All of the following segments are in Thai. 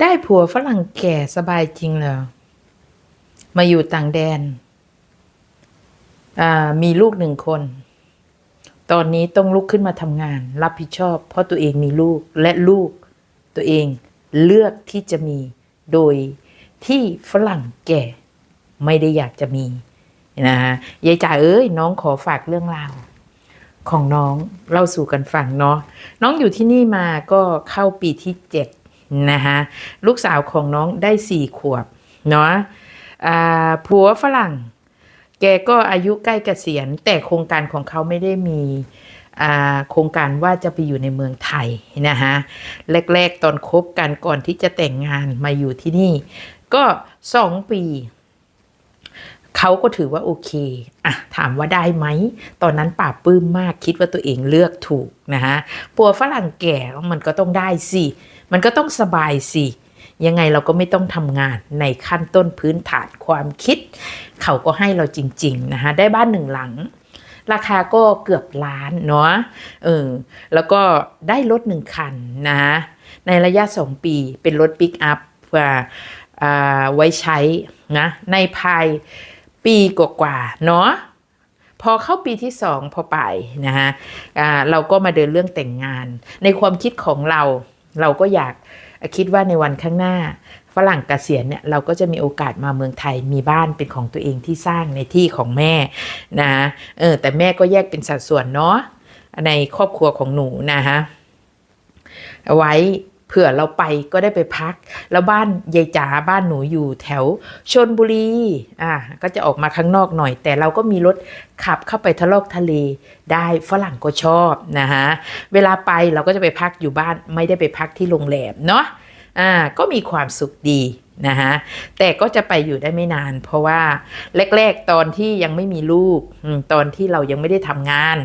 ได้ผัวฝรั่งแก่สบายจริงเหรอ มาอยู่ต่างแดนอ่ามีลูกหนึ่งคน ตอนนี้ต้องลุกขึ้นมาทำงาน รับผิดชอบ เพราะตัวเองมีลูกและลูก ตัวเองเลือกที่จะมี โดยที่ฝรั่งแก่ไม่ได้อยากจะมีนะฮะยายจ๋าเอ้ยน้องขอฝากเรื่องราวของน้องเล่าสู่กันฟังเนาะน้องอยู่ที่นี่มาก็เข้าปีที่เจ็ด นะคะลูกสาวของน้องได้สี่ขวบเนาะผัวฝรั่ง แกก็อายุใกล้เกษียณ แต่โครงการของเขาไม่ได้มีโครงการว่าจะไปอยู่ในเมืองไทยนะคะแรก ๆ ตอนคบกันก่อนที่จะแต่งงานมาอยู่ที่นี่ ก็สองปี เขาก็ถือว่าโอเคอะถามว่าได้ไหม ตอนนั้นป่าปลื้มมากคิดว่าตัวเองเลือกถูกนะฮะปัวฝรั่งแก่มันก็ต้องได้สิ มันก็ต้องสบายสิ ยังไงเราก็ไม่ต้องทำงานในขั้นต้นพื้นฐานความคิด เขาก็ให้เราจริงๆนะคะได้บ้านหนึ่งหลัง ราคาก็เกือบล้านเนาะเออแล้วก็ได้รถหนึ่งคันนะในระยะสองปีเป็นรถปิกอัพเพื่ออ่าไว้ใช้นะในภาย ปีกว่าๆเนาะพอเข้าปีที่สองพอไปนะฮะเราก็มาเดินเรื่องแต่งงาน ในความคิดของเราเราก็อยากคิดว่าในวันข้างหน้า ฝรั่งเกษียณเนี่ยเราก็จะมีโอกาสมาเมืองไทยมีบ้านเป็นของตัวเองที่สร้างในที่ของแม่นะเออแต่แม่ก็แยกเป็นสัดส่วนเนาะในครอบครัวของหนูนะฮะไว้ เผื่อเราไปก็ได้ไปพัก แล้วบ้านยายจ๋าบ้านหนูอยู่แถวชนบุรีอะก็จะออกมาข้างนอกหน่อย แต่เราก็มีรถขับเข้าไปทะลอกทะเลได้ฝรั่งก็ชอบนะฮะเวลาไปเราก็จะไปพักอยู่บ้านไม่ได้ไปพักที่โรงแรมเนาะอ่าก็มีความสุขดีนะฮะแต่ก็จะไปอยู่ได้ไม่นาน เพราะว่าแรกๆตอนที่ยังไม่มีลูกตอนที่เรายังไม่ได้ทำงาน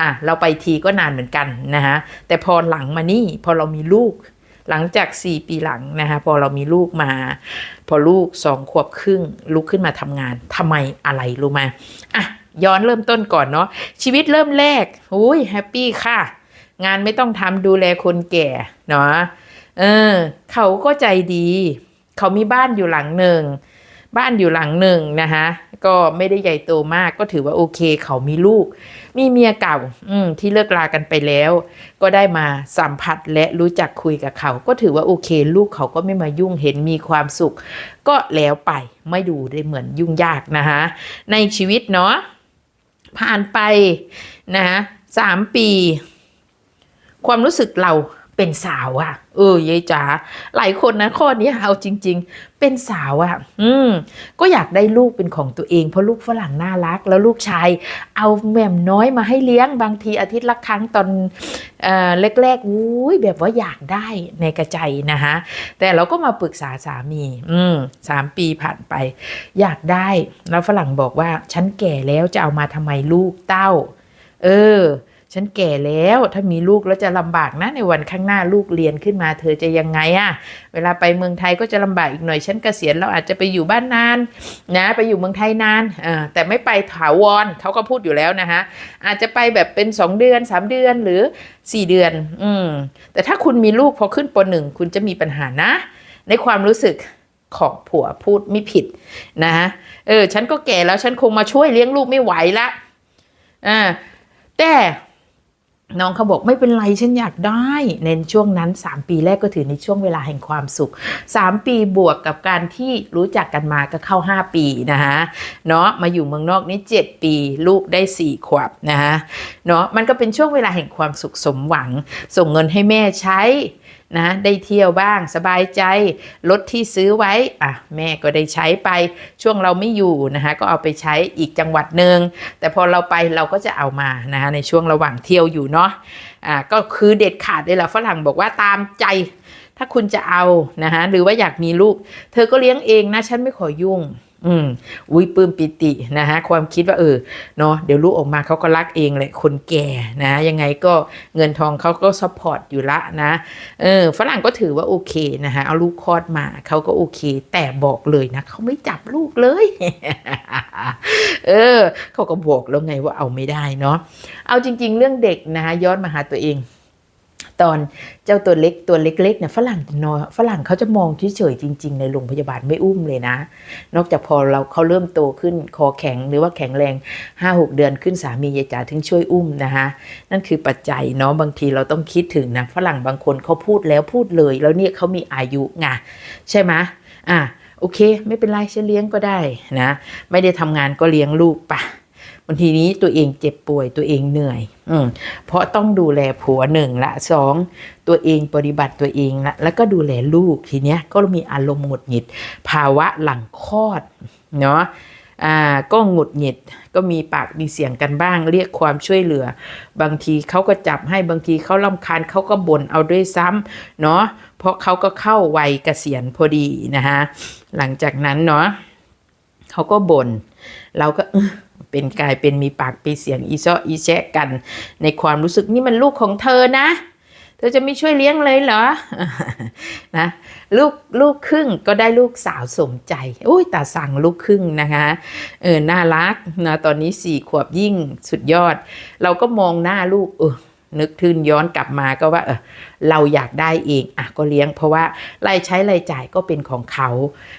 อะเราไปทีก็นานเหมือนกันนะฮะแต่พอหลังมานี่พอเรามีลูก หลังจาก 4 ปีหลังนะคะพอเรามีลูกมา พอลูกสองขวบครึ่งลุกขึ้นมาทำงานทำไมอะไรรู้ไหมอะย้อนเริ่มต้นก่อนเนาะชีวิตเริ่มแรกอุ้ยแฮปปี้ค่ะ งานไม่ต้องทำดูแลคนแก่เนาะเออเขาก็ใจดี เขามีบ้านอยู่หลังหนึ่งบ้านอยู่หลังหนึ่งนะคะ ก็ไม่ได้ใหญ่โตมากก็ถือว่าโอเค เขามีลูก มีเมียเก่า อืมที่เลิกลากันไปแล้ว ก็ได้มาสัมผัสและรู้จักคุยกับเขา ก็ถือว่าโอเค ลูกเขาก็ไม่มายุ่งเห็นมีความสุข ก็แล้วไปไม่ดูได้เหมือนยุ่งยากนะคะในชีวิตเนาะผ่านไปนะสามปี ความรู้สึกเรา เป็นสาวอะเออยายจ๋าหลายคนนะข้อนี้เอาจริง ๆ เป็นสาวอะอืม ก็อยากได้ลูกเป็นของตัวเองเพราะลูกฝรั่งน่ารัก แล้วลูกชาย เอาแม่มน้อยมาให้เลี้ยงบางทีอาทิตย์ละครั้งตอนเอ่อแรกๆอุ้ยแบบว่าอยากได้ในกระใจนะคะแต่เราก็มาปรึกษาสามี อืมสามปีผ่านไป อยากได้แล้วฝรั่งบอกว่าฉันแก่แล้วจะเอามาทำไมลูกเต้า เออ ฉันแก่แล้วถ้ามีลูกแล้วจะลำบากนะในวันข้างหน้าลูกเรียนขึ้นมาเธอจะยังไงอะเวลาไปเมืองไทยก็จะลำบากอีกหน่อยฉันเกษียณเราอาจจะไปอยู่บ้านนานนะไปอยู่เมืองไทยนานแต่ไม่ไปถาวรเขาก็พูดอยู่แล้วนะคะอาจจะไปแบบเป็น 2 เดือน 3 เดือนหรือ 4 เดือนอืมแต่ถ้าคุณมีลูกพอขึ้นปหนึ่งคุณจะมีปัญหานะ ในความรู้สึกของผัวพูดไม่ผิดนะเออฉันก็แก่แล้วฉันคงมาช่วยเลี้ยงลูกไม่ไหวละอ่าแต่ น้องเขาบอกไม่เป็นไรฉันอยากได้ในช่วงนั้น 3 ปีแรกก็ถือในช่วงเวลาแห่งความสุข 3 ปีบวกกับการที่รู้จักกันมาก็เข้า 5 ปีนะคะเนาะมาอยู่เมืองนอกนี่7ปี ลูกได้ 4 ขวบนะคะเนาะมันก็เป็นช่วงเวลาแห่งความสุขสมหวัง ส่งเงินให้แม่ใช้ นะได้เที่ยวบ้างสบายใจรถที่ซื้อไว้อะแม่ก็ได้ใช้ไปช่วงเราไม่อยู่นะคะก็เอาไปใช้อีกจังหวัดหนึ่งแต่พอเราไปเราก็จะเอามานะคะในช่วงระหว่างเที่ยวอยู่เนาะอ่าก็คือเด็ดขาดเลยแหละฝรั่งบอกว่าตามใจ ถ้าคุณจะเอานะคะหรือว่าอยากมีลูก เธอก็เลี้ยงเองนะฉันไม่ขอยุ่ง อืมอุ้ยปื้มปิตินะฮะความคิดว่าเออเนาะเดี๋ยวลูกออกมาเขาก็รักเองแหละคนแก่นะยังไงก็เงินทองเขาก็ซัพพอร์ตอยู่ละนะเออฝรั่งก็ถือว่าโอเคนะฮะเอาลูกคลอดมาเขาก็โอเค แต่บอกเลยนะเขาไม่จับลูกเลย เออเขาก็บอกแล้วไงว่าเอาไม่ได้เนาะเอาจริง ๆ เรื่องเด็กนะฮะย้อนมาหาตัวเอง ตอนเจ้าตัวเล็กตัวเล็กๆเนี่ยฝรั่งจะนอนฝรั่งเขาจะมองเฉยๆจริง ๆ ในโรงพยาบาลไม่อุ้มเลยนะ นอกจากพอเราเขาเริ่มโตขึ้นคอแข็งหรือว่าแข็งแรง 5-6 เดือนขึ้นสามียายจ๋าถึงช่วยอุ้มนะคะนั่นคือปัจจัยเนาะบางทีเราต้องคิดถึงนะฝรั่งบางคนเขาพูดแล้วพูดเลย แล้วเนี่ยเขามีอายุไงใช่ไหมอะโอเค ไม่เป็นไรฉันเลี้ยงก็ได้นะ ไม่ได้ทำงานก็เลี้ยงลูกปะ บางทีนี้ตัวเองเจ็บป่วยตัวเองเหนื่อย อืมเพราะต้องดูแลผัวหนึ่งละสองตัวเองปฏิบัติตัวเองละแล้วก็ดูแลลูกทีเนี้ยก็มีอารมณ์หงุดหงิด ภาวะหลังคลอดเนาะอ่าก็หงุดหงิดก็มีปากมีเสียงกันบ้าง เรียกความช่วยเหลือ บางทีเขาก็จับให้บางทีเขาลำคาญเขาก็บ่นเอาด้วยซ้ำเนาะเพราะเขาก็เข้าวัยเกษียณพอดีนะคะหลังจากนั้นเนาะเขาก็บน่นเราก็ เป็นกลายเป็นมีปากปีเสียงอีซ้ออีแชะกัน ในความรู้สึกนี่มันลูกของเธอนะ เธอจะไม่ช่วยเลี้ยงเลยเหรอนะลูกลูกครึ่งก็ได้ลูกสาวสมใจอุ้ยตาสั่งลูกครึ่งนะคะเออน่ารักนะตอนนี้สี่ขวบยิ่งสุดยอด เราก็มองหน้าลูกเออ นึกทึนย้อนกลับมาก็ว่าเออเราอยากได้เองอะก็เลี้ยง เพราะว่ารายใช้รายจ่ายก็เป็นของเขา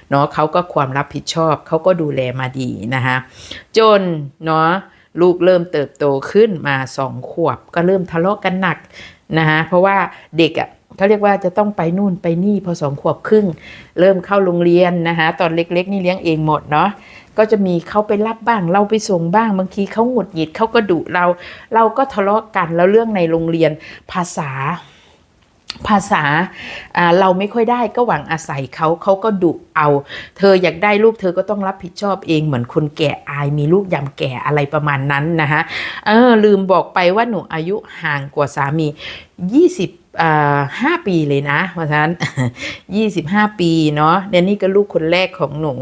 เนาะเขาก็ความรับผิดชอบเขาก็ดูแลมาดีนะคะจนเนาะลูกเริ่มเติบโตขึ้นมาสองขวบ ก็เริ่มทะเลาะกันหนักนะคะเพราะว่าเด็กอะ่ะเขาเรียกว่าจะต้องไปนู่นไปนี่พอสองขวบครึ่ง เริ่มเข้าโรงเรียนนะคะตอนเล็กๆ นี่เลี้ยงเองหมดเนาะ ก็จะมีเขาไปรับบ้าง เราไปส่งบ้างบางทีเขาหงุดหงิดเขาก็ดุเรา เราก็ทะเลาะกันแล้วเรื่องในโรงเรียนภาษาภาษาเราไม่ค่อยได้ก็หวังอาศัยเขาเขาก็ดุเอา เธออยากได้ลูกเธอก็ต้องรับผิดชอบเองเหมือนคนแก่อายมีลูกยำแก่อะไรประมาณนั้นนะคะเออลืมบอกไปว่าหนูอายุห่างกว่าสามี 20 ห้าปีเลยนะ เพราะฉะนั้นยี่สิบห้าปีเนาะเดนนี่ก็ลูกคนแรกของหนู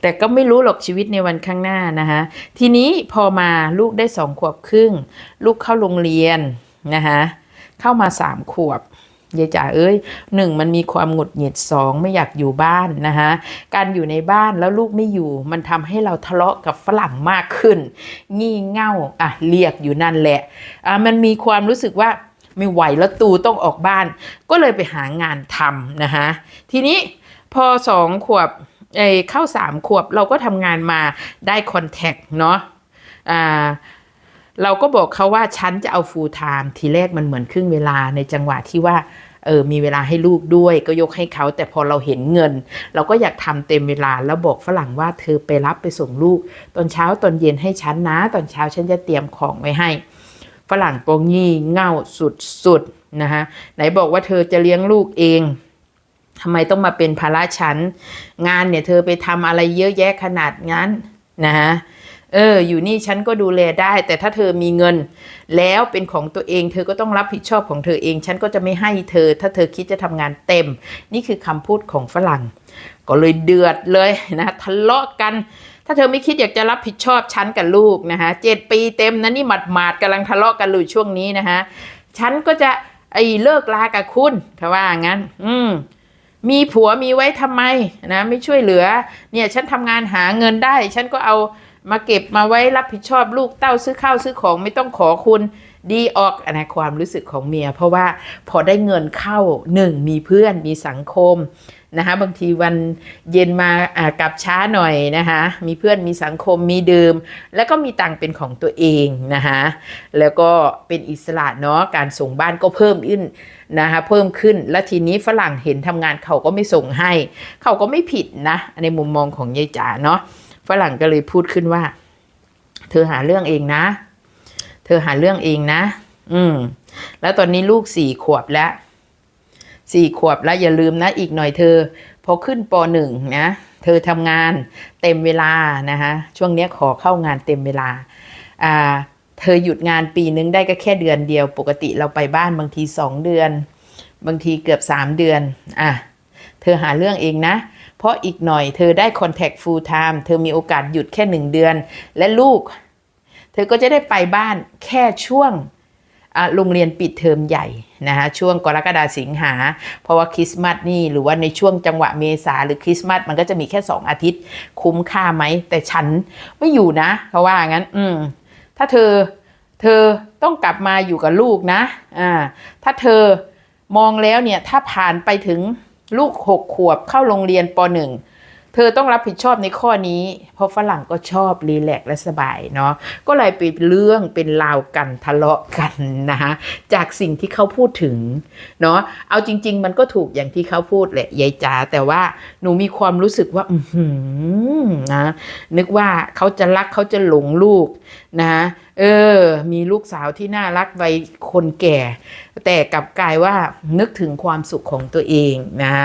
แต่ก็ไม่รู้หรอกชีวิตในวันข้างหน้านะคะทีนี้พอมาลูกได้สองขวบครึ่ง ลูกเข้าโรงเรียนนะคะเข้ามาสามขวบ ยายจ๋าเอ้ยหนึ่งมันมีความหงุดหงิดสองไม่อยากอยู่บ้านนะคะการอยู่ในบ้านแล้วลูกไม่อยู่มันทำให้เราทะเลาะกับฝรั่งมากขึ้น งี่เง่าอะเรียกอยู่นั่นแหละอะมันมีความรู้สึกว่าไม่ไหวแล้วตูต้องออกบ้าน ก็เลยไปหางานทำนะคะทีนี้พอสองขวบเอ่อเข้าสามขวบเราก็ทำงานมาได้คอนแทคเนาะอ่า เราก็บอกเขาว่าฉันจะเอา full time ทีแรกมันเหมือนครึ่งเวลาในจังหวะที่ว่าเออมีเวลาให้ลูกด้วยก็ยกให้เขา แต่พอเราเห็นเงิน เราก็อยากทำเต็มเวลาแล้วบอกฝรั่งว่าเธอไปรับไปส่งลูก ตอนเช้าตอนเย็นให้ฉันนะ ตอนเช้าฉันจะเตรียมของไว้ให้ ฝรั่งก็งี่เง่าสุดๆนะคะไหนบอกว่าเธอจะเลี้ยงลูกเองทำไมต้องมาเป็นภาระฉัน งานเนี่ยเธอไปทำอะไรเยอะแยะขนาดนั้นนะฮะ เออ อยู่นี่ฉันก็ดูแลได้ แต่ถ้าเธอมีเงิน แล้วเป็นของตัวเอง เธอก็ต้องรับผิดชอบของเธอเอง ฉันก็จะไม่ให้เธอ ถ้าเธอคิดจะทำงานเต็ม นี่คือคำพูดของฝรั่ง ก็เลยเดือดเลยนะทะเลาะกัน ถ้าเธอไม่คิดอยากจะรับผิดชอบฉันกับลูกนะคะเจ็ดปีเต็มนะนี่หมาดหมาดกำลังทะเลาะกันอยู่ช่วงนี้นะคะฉันก็จะไอ้เลิกลากับคุณถ้าว่างั้น อืมมีผัวมีไว้ทำไมนะ ไม่ช่วยเหลือ เนี่ยฉันทำงานหาเงินได้ ฉันก็เอา มาเก็บมาไว้รับผิดชอบลูกเต้าซื้อข้าวซื้อของไม่ต้องขอคุณดีออกอันนะความรู้สึกของเมีย เพราะว่าพอได้เงินเข้าหนึ่งมีเพื่อนมีสังคมนะคะบางทีวันเย็นมาอ่ากลับช้าหน่อยนะคะมีเพื่อนมีสังคมมีดื่ม แล้วก็มีตังเป็นของตัวเองนะคะแล้วก็เป็นอิสระเนาะการส่งบ้านก็เพิ่มขึ้นนะคะเพิ่มขึ้นและทีนี้ฝรั่งเห็นทำงานเขาก็ไม่ส่งให้ เขาก็ไม่ผิดนะในมุมมองของยายจ๋าเนาะ ฝรั่งก็เลยพูดขึ้นว่า เธอหาเรื่องเองนะ เธอหาเรื่องเองนะ อืม แล้วตอนนี้ลูกสี่ขวบแล้วสี่ขวบแล้วอย่าลืมนะอีกหน่อยเธอ พอขึ้นปหนึ่งนะ เธอทำงานเต็มเวลานะคะช่วงนี้ขอเข้างานเต็มเวลาอ่าเธอหยุดงานปีนึงได้ก็แค่เดือนเดียว ปกติเราไปบ้านบางทีสองเดือน บางทีเกือบสามเดือนอะเธอหาเรื่องเองนะ เพราะอีกหน่อยเธอได้ contact full time เธอมีโอกาสหยุดแค่หนึ่งเดือน และลูก เธอก็จะได้ไปบ้านแค่ช่วงโรงเรียนปิดเทอมใหญ่นะคะช่วงกรกฎาสิงหา เพราะว่าคริสต์มาสนี่หรือว่าในช่วงจังหวะเมษาหรือคริสต์มาสมันก็จะมีแค่สองอาทิตย์ คุ้มค่าไหม แต่ฉันไม่อยู่นะเพราะว่างั้น อืม ถ้าเธอเธอต้องกลับมาอยู่กับลูกนะอ่าถ้าเธอมองแล้วเนี่ย ถ้าผ่านไปถึง ลูกหกขวบเข้าโรงเรียนปหนึ่งเธอต้องรับผิดชอบในข้อนี้ เพราะฝรั่งก็ชอบรีแลกและสบายเนาะก็เลยเป็นเรื่องเป็นราวกันทะเลาะกันนะคะจากสิ่งที่เขาพูดถึงเนาะเอาจริง ๆ มันก็ถูกอย่างที่เขาพูดแหละยายจ๋าแต่ว่าหนูมีความรู้สึกว่าอืนะนึกว่าเขาจะรักเขาจะหลงลูกนะ เออ มีลูกสาวที่น่ารักวัยคนแก่ แต่กลับกลายว่านึกถึงความสุขของตัวเองนะ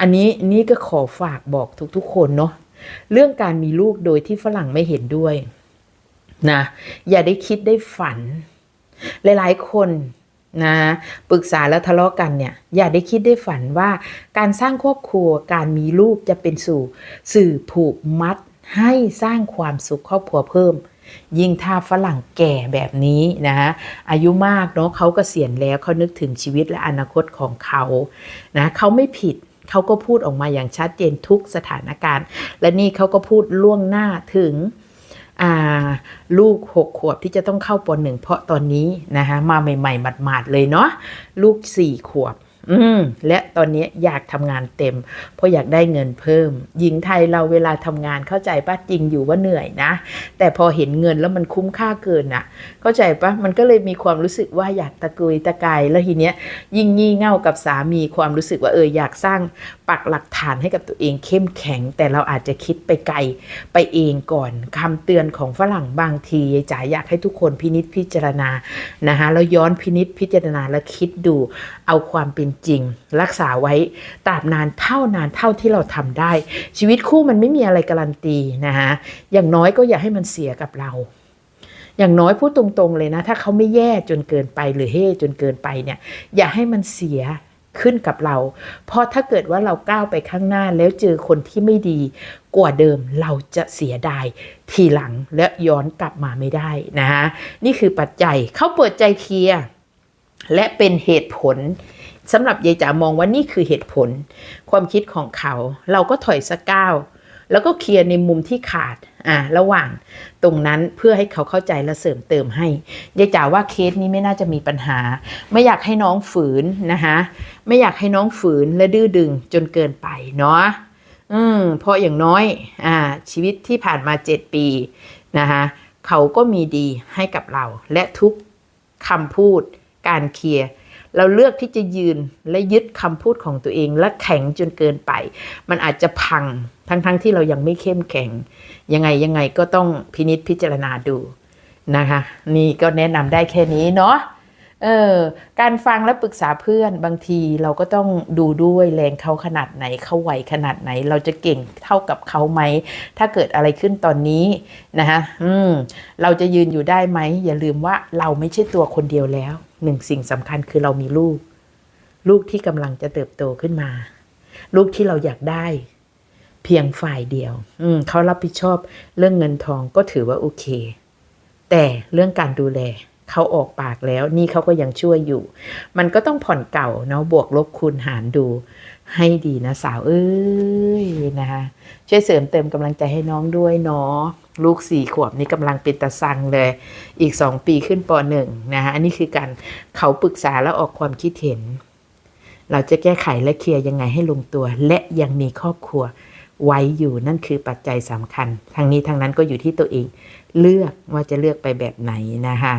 อันนี้นี่ก็ขอฝากบอกทุกๆ คนเนาะเรื่องการมีลูกโดยที่ฝรั่งไม่เห็นด้วยนะอย่าได้คิดได้ฝัน หลายๆ คนนะปรึกษาแล้วทะเลาะกันเนี่ยอย่าได้คิดได้ฝันว่า การสร้างครอบครัวการมีลูกจะเป็นสู่ สื่อผูกมัดให้สร้างความสุขครอบครัวเพิ่ม ยิ่งถ้าฝรั่งแก่แบบนี้นะฮะอายุมากเนาะเขากเกษียณแล้วเขานึกถึงชีวิตและอนาคตของเขานะเขาไม่ผิดเขาก็พูดออกมาอย่างชัดเจนทุกสถานการณ์ และนี่เขาก็พูดล่วงหน้าถึงลูกหกขวบที่จะต้องเข้าปหนึ่งเพราะตอนนี้นะคะมาใหม่ๆหมาดๆเลยเนาะลูกสี่ขวบ อืมและตอนนี้อยากทำงานเต็ม เพราะอยากได้เงินเพิ่ม หญิงไทยเราเวลาทำงานเข้าใจป้าจริงอยู่ว่าเหนื่อยนะ แต่พอเห็นเงินแล้วมันคุ้มค่าเกินอะเข้าใจปะมันก็เลยมีความรู้สึกว่าอยากตะกุยตะกายแล้วทีเนี้ยยิ่งงี่เง่ากับสามีความรู้สึกว่าเอออยากสร้างปักหลักฐานให้กับตัวเองเข้มแข็ง แต่เราอาจจะคิดไปไกลไปเองก่อนคำเตือนของฝรั่งบางทียายจ๋าอยากให้ทุกคนพินิษพิจารณานะคะแล้วย้อนพินิษพิจารณาแล้วคิดดูเอาความเป็นริงรักษาไว้ตราบนานเท่านานเท่าที่เราทำได้ ชีวิตคู่มันไม่มีอะไรการันตีนะคะอย่างน้อยก็อย่าให้มันเสียกับเรา อย่างน้อยพูดตรงๆเลยนะ ถ้าเขาไม่แย่จนเกินไปหรือเฮ่จนเกินไปเนี่ย อย่าให้มันเสียขึ้นกับเรา เพราะถ้าเกิดว่าเราก้าวไปข้างหน้าแล้วเจอคนที่ไม่ดี กว่าเดิมเราจะเสียดายทีหลังและย้อนกลับมาไม่ได้นะฮะนี่คือปัจจัยเขาเปิดใจเคลียร์และเป็นเหตุผล สำหรับยายจ๋ามองว่านี่คือเหตุผล ความคิดของเขา เราก็ถอยสักก้าวแล้วก็เคลียร์ในมุมที่ขาดอ่าระหว่างตรงนั้นเพื่อให้เขาเข้าใจและเสริมเติมให้ยายจ๋าว่าเคสนี้ไม่น่าจะมีปัญหา ไม่อยากให้น้องฝืนนะคะไม่อยากให้น้องฝืนและดื้อดึงจนเกินไปเนาะอืมเพราะอย่างน้อยอ่าชีวิตที่ผ่านมาเจ็ดปีนะคะเขาก็มีดีให้กับเรา และทุกคำพูดการเคลียร์ เราเลือกที่จะยืนและยึดคำพูดของตัวเอง และแข็งจนเกินไป มันอาจจะพังทั้งๆทที่เรายังไม่เข้มแข็ง ยังไงยังไงก็ต้องพินิษพิจารณาดูนะคะ นี่ก็แนะนำได้แค่นี้เนาะเออการฟังและปรึกษาเพื่อนบางทีเราก็ต้องดูด้วยแรงเขาขนาดไหนเขาไหวขนาดไหน เราจะเก่งเท่ากับเขาไหม ถ้าเกิดอะไรขึ้นตอนนี้นะคะอืมเราจะยืนอยู่ได้ไหม อย่าลืมว่าเราไม่ใช่ตัวคนเดียวแล้ว หนึ่งสิ่งสำคัญคือเรามีลูก ลูกที่กำลังจะเติบโตขึ้นมา ลูกที่เราอยากได้ เพียงฝ่ายเดียว อืเขารับผิดชอบเรื่องเงินทองก็ถือว่าโอเค แต่เรื่องการดูแล เขาออกปากแล้ว นี่เขาก็ยังช่วยอยู่ มันก็ต้องผ่อนเก่าเนาะบวกลบคูณหารดูให้ดีนะสาวเอ้ยนะคะช่วยเสริมเติมกำลังใจให้น้องด้วยเนาะลูกสี่ขวบนี่กำลังเป็นตาสังเลย อีกสองปีขึ้นปหนึ่งนะคะอันนี้คือการเขาปรึกษาแล้วออกความคิดเห็น เราจะแก้ไขและเคลียร์ยังไงให้ลงตัว และยังมีครอบครัวไว้อยู่นั่นคือปัจจัยสำคัญทั้งนี้ทั้งนั้นก็อยู่ที่ตัวเอง เลือกว่าจะเลือกไปแบบไหนนะคะ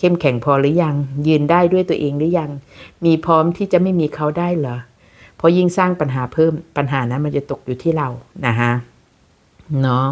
เข้มแข็งพอหรือยัง ยืนได้ด้วยตัวเองหรือยัง มีพร้อมที่จะไม่มีเขาได้เหรอเพราะยิ่งสร้างปัญหาเพิ่มปัญหานั้นมันจะตกอยู่ที่เรานะคะเนาะ